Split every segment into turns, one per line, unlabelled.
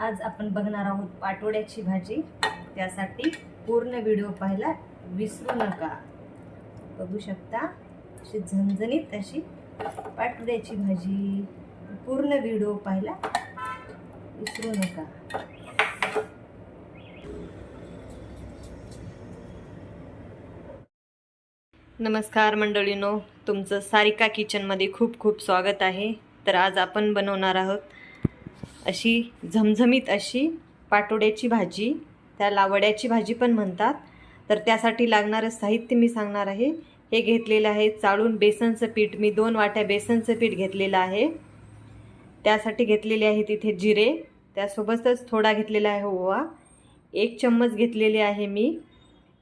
आज आपण बघणार आहोत पाटोड्याची भाजी. त्यासाठी पूर्ण व्हिडिओ पाहायला विसरू नका. बघू शकता अशी झणझणीत अशी पाटोड्याची भाजी. पूर्ण व्हिडिओ पाहायला विसरू नका. नमस्कार मंडळीनो तुमचं सारिका किचनमध्ये खूप खूप स्वागत आहे. तर आज आपण बनवणार आहोत अशी झमझमीत अशी पाटोड्याची भाजी त्याला वड्याची भाजी पण म्हणतात. तर त्यासाठी लागणारं साहित्य मी सांगणार आहे. हे घेतलेलं आहे चाळून बेसनचं पीठ. मी दोन वाट्या बेसनचं पीठ घेतलेलं आहे. त्यासाठी घेतलेले आहे तिथे जिरे. त्यासोबतच थोडा घेतलेला आहे ओवा. एक चम्मच घेतलेले आहे मी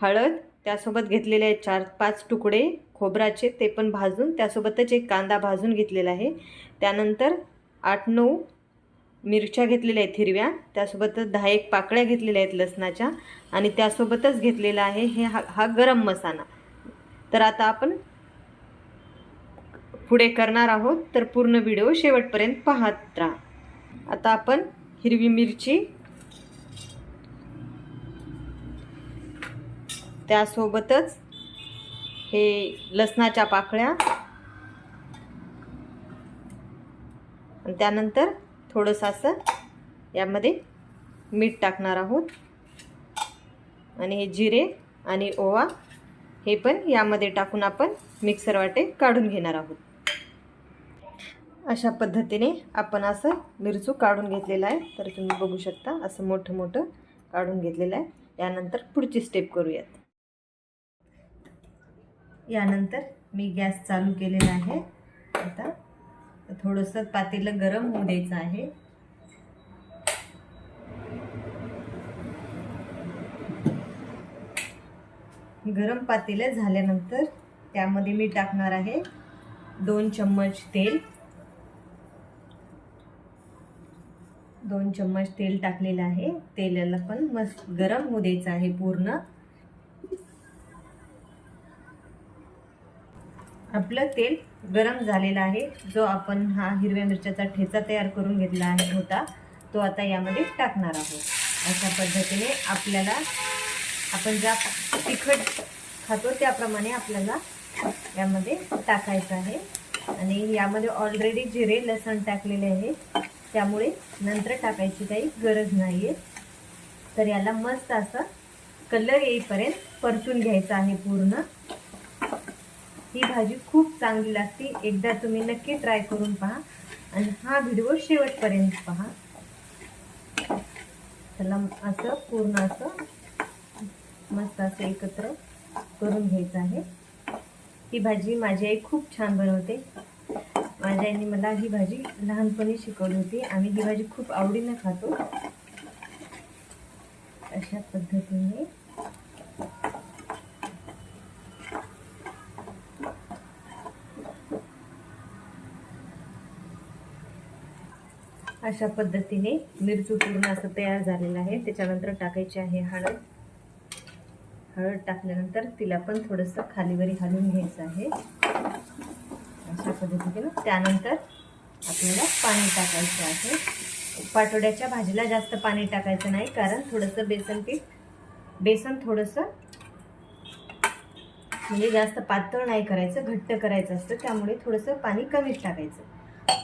हळद. त्यासोबत घेतलेले आहे चार पाच तुकडे खोबराचे. ते पण भाजून त्यासोबतच एक कांदा भाजून घेतलेला आहे. त्यानंतर आठ नऊ मिरच्या घेतलेल्या आहेत हिरव्या त्यासोबतच दहा एक पाकळ्या घेतलेल्या आहेत लसणाच्या आणि त्यासोबतच घेतलेला आहे हे हा हा गरम मसाला. तर आता आपण पुढे करणार आहोत तर पूर्ण व्हिडिओ शेवटपर्यंत पाहत राहा. आता आपण हिरवी मिरची त्यासोबतच हे लसणाच्या पाकळ्या त्यानंतर थोडंसं असं यामध्ये मीठ टाकणार आहोत. आणि हे जिरे आणि ओवा हे पण यामध्ये टाकून आपण मिक्सर वाटे काढून घेणार आहोत. अशा पद्धतीने आपण असं मिरचू काढून घेतलेलं आहे. तर तुम्ही बघू शकता असं मोठं मोठं काढून घेतलेलं आहे. यानंतर पुढची स्टेप करूयात. यानंतर मी गॅस चालू केलेला आहे. आता थोडंसं पातेलं गरम होऊ द्यायचं आहे. गरम पातेलं झाल्यानंतर त्यामध्ये मी टाकणार आहे दोन चम्मच तेल. दोन चम्मच तेल टाकलेलं आहे. तेलाला पण मस्त गरम होऊ द्यायचं आहे पूर्ण. आपलं तेल गरम झालेलं आहे. जो आपण हा हिरव्या मिरच्याचा ठेचा तयार करून घेतला आहे होता तो आता यामध्ये टाकणार आहोत. अशा पद्धतीने आपल्याला आपण ज्या तिखट खातो त्याप्रमाणे आपल्याला यामध्ये टाकायचं आहे. आणि यामध्ये ऑलरेडी जिरे लसण टाकलेले आहे. त्यामुळे नंतर टाकायची काही गरज नाही आहे तर याला मस्त असं कलर येईपर्यंत परतून घ्यायचं आहे पूर्ण. ही भाजी खूप चांगली लागते. एकदा तुम्ही नक्की ट्राय करून पहा. आणि हा व्हिडिओ शेवटपर्यंत पहा. त्याला असं पूर्ण असं मस्त असं एकत्र करून घ्यायचं आहे. ही भाजी माझी आई खूप छान बनवते. माझ्या आईने मला ही भाजी लहानपणी शिकवली होती. आम्ही ही भाजी खूप आवडीनं खातो. अशा पद्धतीने. अशा पद्धतीने मिरचू पूर्ण असं तयार झालेलं आहे. त्याच्यानंतर टाकायची आहे हळद. हळद टाकल्यानंतर तिला पण थोडंसं खालीवरी घालून घ्यायचं आहे. अशा पद्धतीने त्यानंतर आपल्याला पाणी टाकायचं आहे. पाटोड्याच्या भाजीला जास्त पाणी टाकायचं नाही कारण थोडंसं बेसन पीठ बेसन थोडंसं म्हणजे जास्त पातळ नाही करायचं घट्ट करायचं असतं त्यामुळे थोडंसं पाणी कमीच टाकायचं.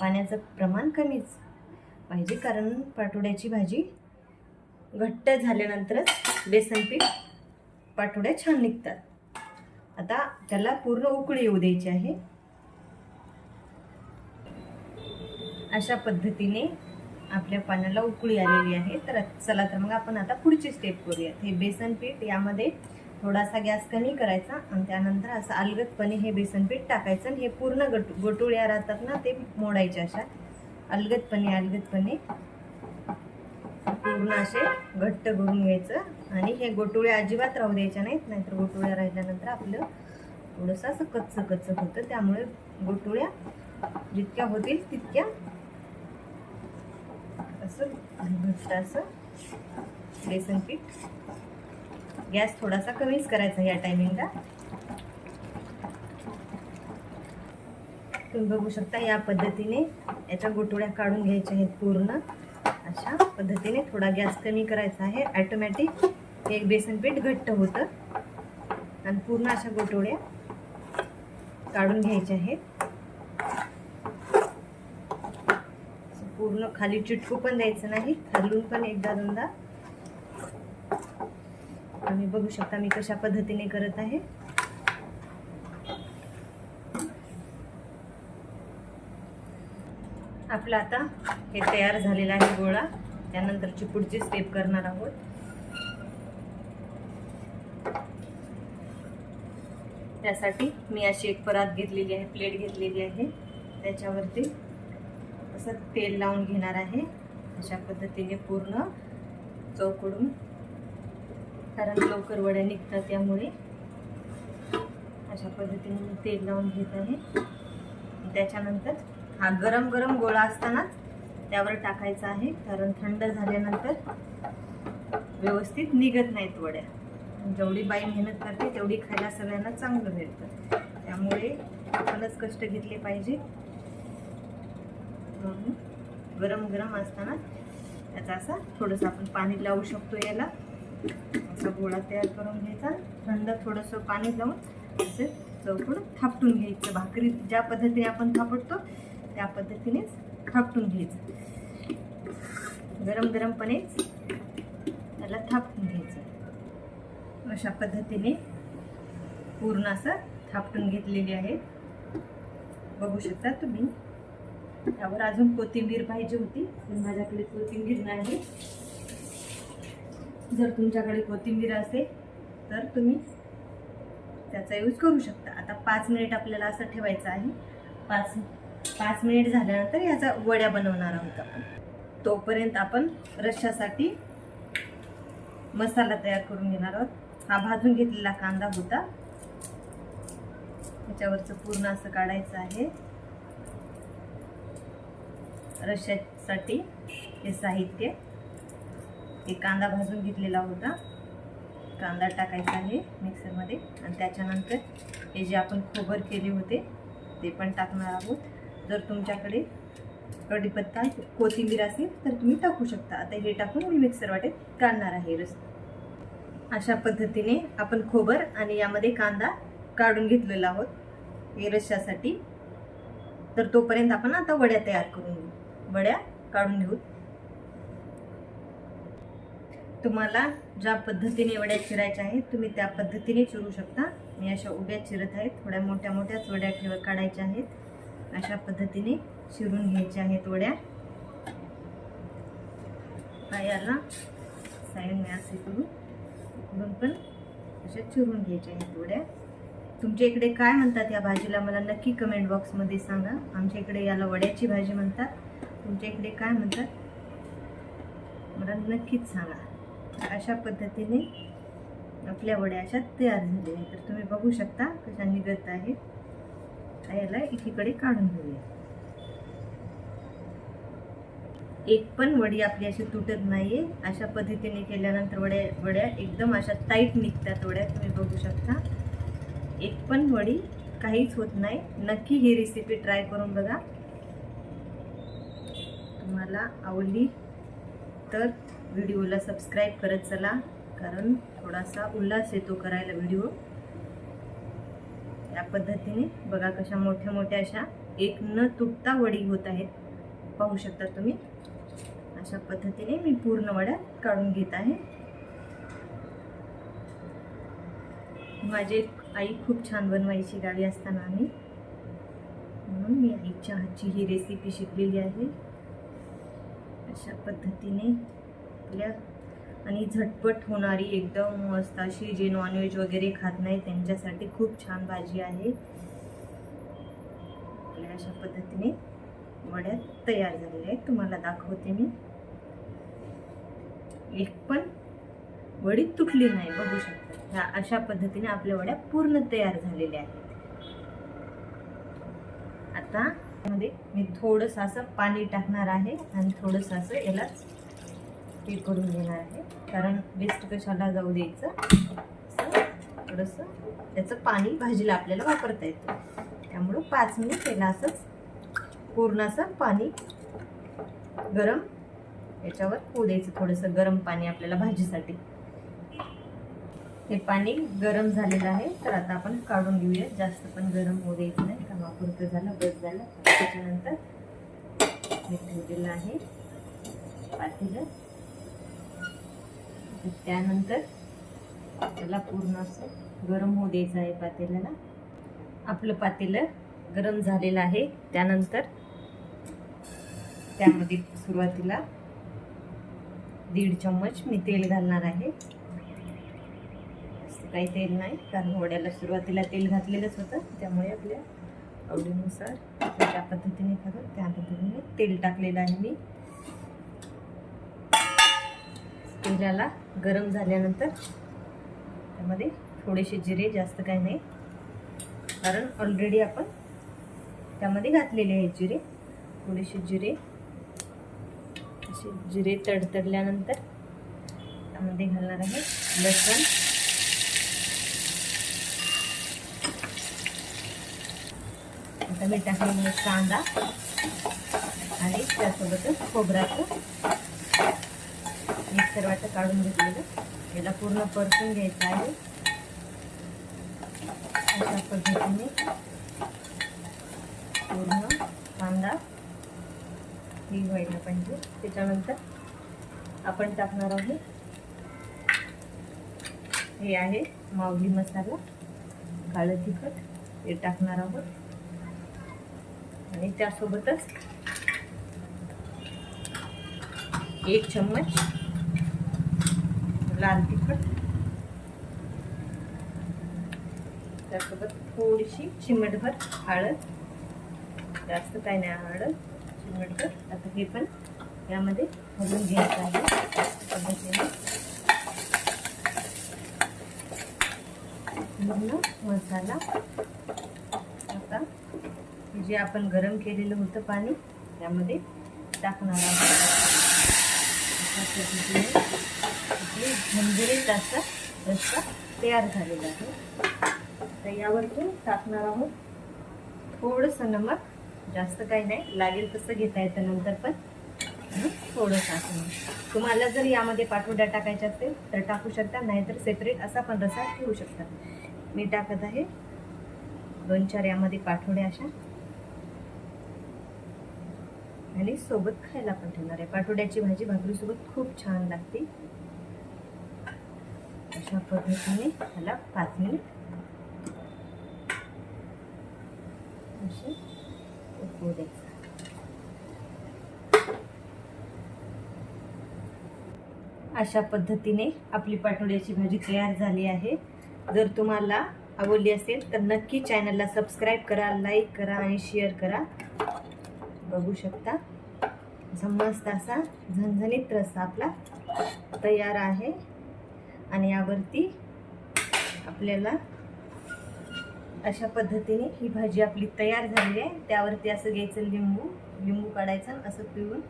पाण्याचं प्रमाण कमीच. पाहिजे कारण पाटोड्याची भाजी घट्ट झाल्यानंतरच बेसन पीठ पाटोड्या छान निघतात. आता त्याला पूर्ण उकळी येऊ द्यायची आहे. अशा पद्धतीने आपल्या पाण्याला उकळी आलेली आहे. तर चला तर मग आपण आता पुढची स्टेप करूयात. हे बेसन पीठ यामध्ये थोडासा गॅस कमी करायचा आणि त्यानंतर असं अलगदपणे हे बेसन पीठ टाकायचं आणि हे पूर्ण गट गोटुळ्या राहतात ना ते मोडायचे अशा. अलगदपणे अलगदपणे पूर्ण असे घट्ट करून घ्यायचं. आणि हे गोटोळ्या अजिबात राहू द्यायच्या नाहीत नाहीतर गोटोळ्या राहिल्यानंतर आपलं थोडंसं असं कच्चं कच्चं होतं. त्यामुळे गोटोळ्या जितक्या होतील तितक्या असं घट्ट असं बेसन पीठ गॅस थोडासा कमीच करायचा या टायमिंगला तुम्ही बघू शकता या पद्धतीने याच्या गोटोळ्या काढून घ्यायच्या आहेत पूर्ण. अशा पद्धतीने थोडा गॅस कमी करायचा आहे. ॲटोमॅटिक एक बेसन पीठ घट्ट होतं. आणि पूर्ण अशा गोटोळ्या काढून घ्यायच्या आहेत. पूर्ण खाली चिटकू पण द्यायचं नाही. खालून पण एकदा दोनदा. तुम्ही बघू शकता मी कशा पद्धतीने करत आहे. आपला आता हे तयार झालेला आहे गोळा. त्यानंतरची पुढची स्टेप करणार आहोत. त्यासाठी मी अशी एक परात घेतलेली आहे प्लेट घेतलेली आहे. त्याच्यावरती असं तेल लावून घेणार आहे. अशा पद्धतीने पूर्ण चौकडून कारण लवकर वड्या निघतात त्यामुळे. अशा पद्धतीने मी तेल लावून घेत आहे. त्याच्यानंतर हा गरम गरम गोळा असतानाच त्यावर टाकायचा आहे. कारण थंड झाल्यानंतर व्यवस्थित निघत नाहीत वड्या. जेवढी बाई मेहनत करते तेवढी खायला सगळ्यांना चांगलं मिळतं. त्यामुळे आपणच कष्ट घेतले पाहिजे. म्हणून गरम गरम असताना त्याचा असा थोडंसं आपण पाणी लावू शकतो याला. असा गोळा तयार करून घ्यायचा. थंड थोडंसं पाणी लावून असं चौकड थापटून घ्यायचं. भाकरी ज्या पद्धतीने आपण थापटतो त्या पद्धतीनेच थापटून घ्यायचं. गरम गरमपणेच त्याला थापटून घ्यायचं. अशा पद्धतीने पूर्ण असं थापटून घेतलेली आहे. बघू शकता तुम्ही. त्यावर अजून कोथिंबीर पाहिजे होती पण माझ्याकडे कोथिंबीर नाही. जर तुमच्याकडे कोथिंबीर असेल तर तुम्ही त्याचा यूज करू शकता. आता पाच मिनिट आपल्याला असं ठेवायचं आहे. पाच पाच मिनिट झाल्यानंतर ह्याचा वड्या बनवणार आहोत आपण. तोपर्यंत आपण रश्यासाठी मसाला तयार करून घेणार आहोत. हा भाजून घेतलेला कांदा होता. त्याच्यावरचं पूर्ण असं काढायचं आहे. रश्श्यासाठी हे साहित्य. हे कांदा भाजून घेतलेला होता. कांदा टाकायचा आहे मिक्सरमध्ये. आणि त्याच्यानंतर हे जे आपण खोबर केले होते ते पण टाकणार आहोत. जर तुमच्याकडे कढीपत्ता कोथिंबीर असेल तर तुम्ही टाकू शकता. आता हे टाकून मी मिक्सर वाटेत काढणार आहे. रस अशा पद्धतीने आपण खोबर आणि यामध्ये कांदा काढून घेतलेला आहोत. हे रश्श्यासाठी. तर तोपर्यंत आपण आता वड्या तयार करून घेऊ. वड्या काढून घेऊ. तुम्हाला ज्या पद्धतीने वड्या चिरायच्या आहेत तुम्ही त्या पद्धतीने चिरू शकता. मी अशा उभ्या चिरत आहेत. थोड्या मोठ्या मोठ्याच वड्या ठेव काढायच्या आहेत. अशा पद्धतीने चिरून घ्यायच्या आहेत वड्या. पायाला साईडने असे करून इकडून पण अशा चिरून घ्यायच्या आहेत वड्या. तुमच्या इकडे काय म्हणतात या भाजीला मला नक्की कमेंट बॉक्समध्ये सांगा. आमच्या इकडे याला वड्याची भाजी म्हणतात. तुमच्या इकडे काय म्हणतात? मला नक्कीच सांगा. अशा पद्धतीने आपल्या वड्या अशा तयार झालेल्या आहेत. तर तुम्ही बघू शकता कशा निघत आहेत. याला एकीकडे काढून घेऊया. एक पण वडी आपली अशी तुटत नाहीये. अशा पद्धतीने केल्यानंतर वड्या वड्या एकदम अशा टाईट निघतात वड्या. तुम्ही बघू शकता. एक पण वडी काहीच होत नाही. नक्की ही रेसिपी ट्राय करून बघा. तुम्हाला आवडली तर व्हिडिओला सबस्क्राईब करत चला. कारण थोडासा उल्हास येतो करायला व्हिडिओ पद्धतीने बघा कशा मोठ्या मोठ्या अशा एक न तुटता वडी होत आहेत. पाहू शकता तुम्ही. अशा पद्धतीने मी पूर्ण वड्या काढून घेत आहे. माझी आई खूप छान बनवायची गावी असताना आम्ही. म्हणून मी आईच्या हातची ही रेसिपी शिकलेली आहे. अशा पद्धतीने आपल्या आणि झटपट होणारी एकदम मस्त अशी जे नॉनव्हेज वगैरे खात नाही त्यांच्यासाठी खूप छान भाजी आहे. अशा पद्धतीने वड्या तयार झालेल्या आहेत. तुम्हाला दाखवते मी. एक पण वडी तुटली नाही बघू शकता. ह्या अशा पद्धतीने आपल्या वड्या पूर्ण तयार झालेल्या आहेत. आता मध्ये मी थोडंसं असं पाणी टाकणार आहे आणि थोडंसं असं याला हे करून घेणार आहे. कारण वेस्ट कशाला जाऊ द्यायचं? असं थोडंसं त्याचं पाणी भाजीला आपल्याला वापरता येतं. त्यामुळं पाच मिनिट त्याला असंच पूर्ण असं पाणी गरम याच्यावर होऊ द्यायचं. थोडंसं गरम पाणी आपल्याला भाजीसाठी. हे पाणी गरम झालेलं आहे. तर आता आपण काढून घेऊया. जास्त पण गरम होऊ द्यायचं नाही. कामापुरतं झालं बस झालं. त्याच्यानंतर मी ठेवलेलं आहे पातेलं. त्यानंतर त्याला पूर्ण असं गरम होऊ द्यायचं आहे पातेल्याला. आपलं पातेलं गरम झालेलं आहे. त्यानंतर त्यामध्ये सुरुवातीला दीड चम्मच मी तेल घालणार आहे. काही तेल नाही कारण वड्याला सुरुवातीला तेल घातलेलंच होतं. त्यामुळे आपल्या आवडीनुसार ज्या पद्धतीने खातो त्या पद्धतीने तेल टाकलेलं आहे मी. तेलाला गरम झाल्यानंतर त्यामध्ये थोडेसे जिरे जास्त काही नाही. कारण ऑलरेडी आपण त्यामध्ये घातलेले आहे जिरे. थोडेसे जिरे. असे जिरे तडतडल्यानंतर त्यामध्ये घालणार आहे लसण. आता मी टाकलेला कांदा आणि त्यासोबतच खोबऱ्याचं सर्वाचं काढून घेतलेलं. याला पूर्ण परतून घ्यायचं आहे. अशा पद्धतीने पूर्ण कांदा ही व्हायला पाहिजे. त्याच्यानंतर आपण टाकणार आहे हे आहे मावली मसाला. काळं तिखट हे टाकणार आहोत. आणि त्यासोबतच एक चम्मच लाल तिखट. त्यासोबत थोडीशी चिमटभर हळद. जास्त काही नाही हळद चिमटभर. आता हे पण यामध्ये घालून घ्यायचं आहे. पद्धतीने. पूर्ण मसाला. आता जे आपण गरम केलेलं होतं पाणी त्यामध्ये टाकणार आहोत. अशा पद्धतीने. आपली झणझणीत असा रस्ता तयार झालेला आहे. तर यावरतून टाकणार आहोत. थोडंसं नमक जास्त काही नाही लागेल तसं घेता येतं नंतर पण. थोडं टाकणं तुम्हाला जर यामध्ये पाठवड्या टाकायच्या असेल तर टाकू शकता नाहीतर सेपरेट असा पण रसा ठेवू शकता. मी टाकत आहे. दोन चार यामध्ये पाठवड्या अशा. आणि सोबत खायला पण ठेवणार आहे. पाठोड्याची भाजी भाकरीसोबत खूप छान लागते. अशा पद्धतीने त्याला पाच मिनिट असे उकळू द्यायचं. अशा पद्धतीने आपली पाटोड्याची भाजी तयार झाली आहे. जर तुम्हाला आवडली असेल तर नक्की चॅनलला सबस्क्राईब करा लाईक करा आणि शेअर करा. बघू शकता. झमस्त असा झणझणीत रस्सा आपला तयार आहे. आणि यावरती आपल्याला अशा पद्धतीने ही भाजी आपली तयार झालेली आहे. त्यावरती असं घ्यायचं लिंबू लिंबू काढायचं असं पिळून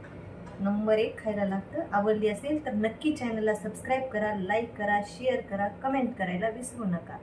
नंबर एक खायला लागतं. आवडली असेल तर नक्की चॅनलला सबस्क्राईब करा लाईक करा शेअर करा कमेंट करायला विसरू नका.